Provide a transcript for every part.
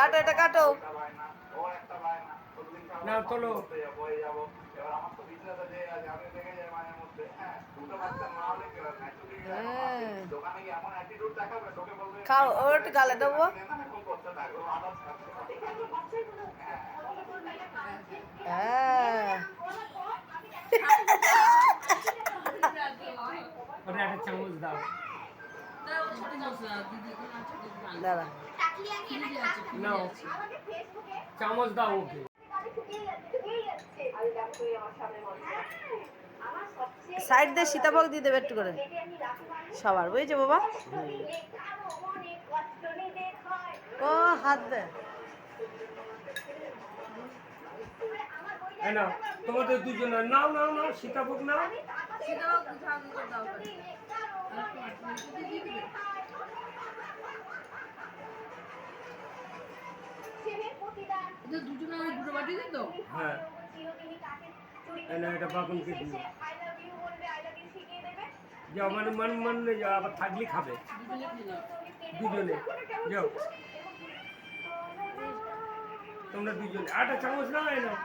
কাটো এটা কাটো। না তোলো। হ্যাঁ। খাও ওর গালে দেবো। হ্যাঁ একটা চামচ দাও। দাঁড়া। নাও। চামচ দাও ওকে। সাইড দিয়ে সীতাভোগ দিয়ে দেবে একটু করে। সবার বুঝেছ বাবা? ও হাত দে। তোমাদের দুজনের নাও নাও নাও সীতাভোগ নাও। হ্যাঁ। এই নাও এটা বাবুনকে দিও যাও মানে মান মানে যাও আবার থাকলে খাবে। দুজনে যাও। তোমরা দুজনে। আটা চামচ নাও এই নাও।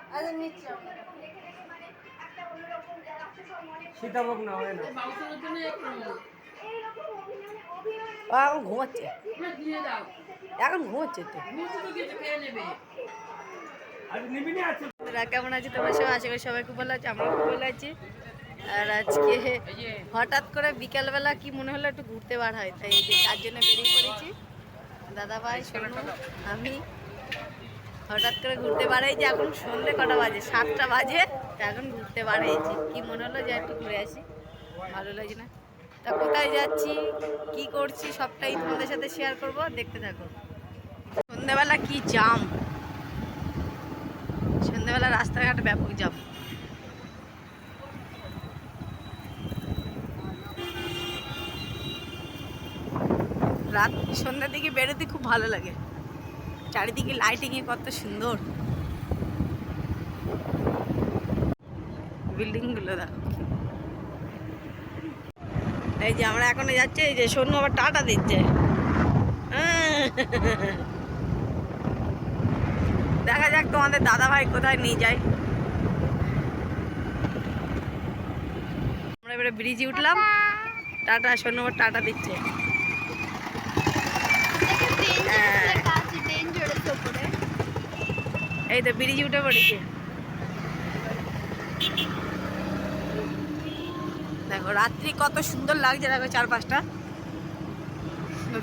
সীতাভোগ নাও এই নাও ও এখন ঘুমাচ্ছে। এখন ঘুমাচ্ছে তো। কেমন আছি তোমার? সবাই আশা করি সবাই খুব ভালো আছে আমরা খুব ভালো আছি। আর আজকে হঠাৎ করে বিকালবেলা কি মনে হলো একটু ঘুরতে বার হয়, তাই তার জন্য বেরিয়ে পড়েছি। দাদা ভাই, সোনু, আমি হঠাৎ করে ঘুরতে বাড়াইছি এখন সন্ধ্যে কটা বাজে, সাতটা বাজে, তা এখন ঘুরতে বাড়াইছি কি মনে হলো? যে একটু ঘুরে আসি। ভালো লাগে না? তা কোথায় যাচ্ছি, কি করছি, সবটাই তোমাদের সাথে শেয়ার করব, দেখতে থাকো। সন্ধ্যেবেলা কি জাম সন্ধ্যাবেলা রাস্তাঘাট ব্যাপক জাম রাত, সন্ধ্যার দিকে বেরোতে খুব ভালো লাগে। চারিদিকে লাইটিংয়ে কত সুন্দর। বিল্ডিংগুলো দেখো। এই যে আমরা এখন যাচ্ছি এই যে সোনু আবার টাটা দিচ্ছে। দেখা যাক তোমাদের দাদা ভাই কোথায় নিয়ে যায়। আমরা এবারে ব্রিজে উঠলাম। টাটা সোনু আবার টাটা দিচ্ছে। হ্যাঁ। এই তো ব্রিজে উঠে পড়েছে। দেখো রাত্রি কত সুন্দর লাগছে, দেখো চারপাশটা।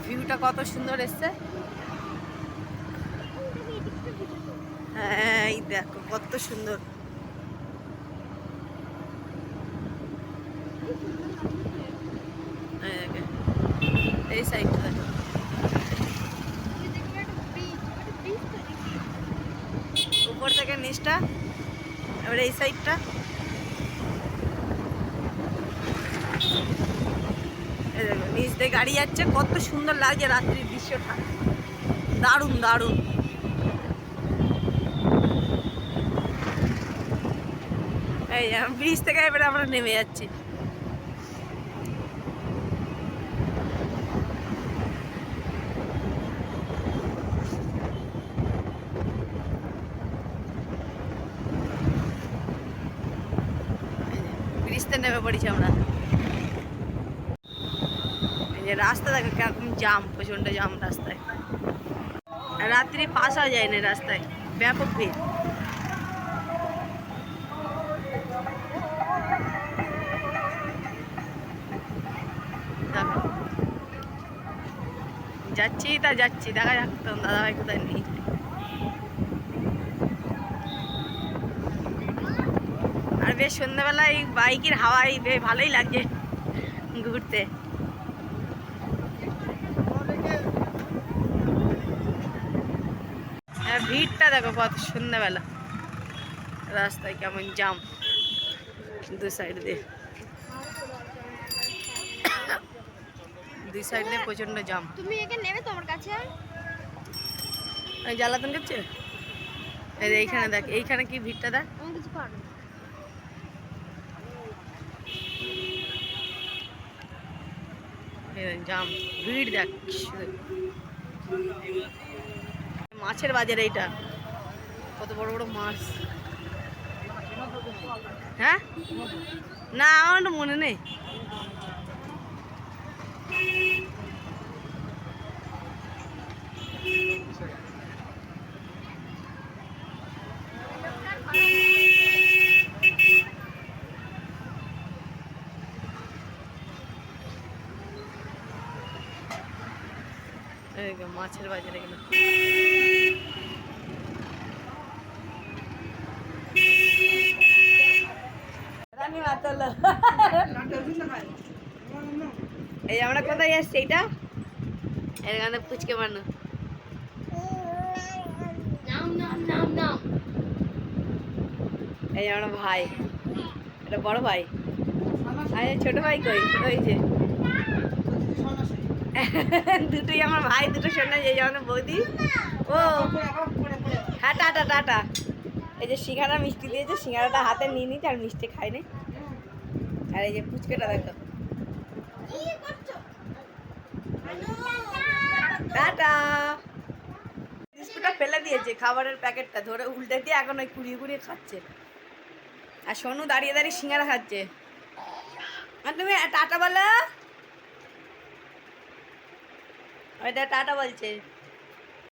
ভিউটা কত সুন্দর এসছে। হ্যাঁ এই দেখো, কত সুন্দর। এই সাইডটা দেখো। উপর থেকে নিচটা, এবার এই সাইডটা এই দেখো নিচ দিয়ে গাড়ি যাচ্ছে, কত সুন্দর লাগছে রাত্রির দৃশ্যটা। দারুণ দারুণ। এই ব্রিজ থেকে এবারে আমরা নেমে যাচ্ছি। নেমে পড়েছি আমরা। যে রাস্তা দেখো কীরকম জাম প্রচণ্ড জাম রাস্তায়। রাত্রি পাশা যায় না রাস্তায়। ব্যাপক ভিড়। যাচ্ছি তা যাচ্ছি, দেখা যাক তো দাদাভাই কোথায় নেই। আর বেশ সন্ধ্যাবেলায় বাইকের হাওয়ায় বেশ ভালোই লাগছে ঘুরতে। আর ভিড়টা দেখো কত সন্ধ্যাবেলা। রাস্তায় কেমন জাম দু সাইড দিয়ে। দুই সাইড দিয়ে প্রচণ্ড জাম। তুমি একে নেবে তোমার কাছে জ্বালাতন করছে এইখানে দেখ এইখানে কি ভিড়টা দেখ। কিছু জাম ভিড় দেখ। মাছের বাজার এইটা। কত বড় বড় মাছ। হ্যাঁ? না, আমার মনে নেই। মাছের বাজারে গেল এই আমরা কোথায় যাচ্ছি এইটা? এখানে পুচকে বানো এই আমরা ভাই। এটা বড় ভাই? আর, ছোট ভাই কই? ওই যে দুটোই আমার ভাই, দুটো এই যে আমাদের বৌদি। ও হ্যাঁ টাটা টাটা। এই যে সিঙ্গারা মিষ্টি দিয়েছে, সিঙ্গারাটা হাতে নিয়ে নিতে আর মিষ্টি খাইনি আর এই যে পুচকেটা দেখো। টাটা। বিস্কুটটা ফেলে দিয়েছে, খাবারের প্যাকেটটা ধরে উল্টে দিয়ে এখন ওই কুড়িয়ে কুড়িয়ে খাচ্ছে। আর সোনু দাঁড়িয়ে দাঁড়িয়ে সিঙ্গারা খাচ্ছে। আর তুমি টাটা বলো। ওইটা টাটা বলছে।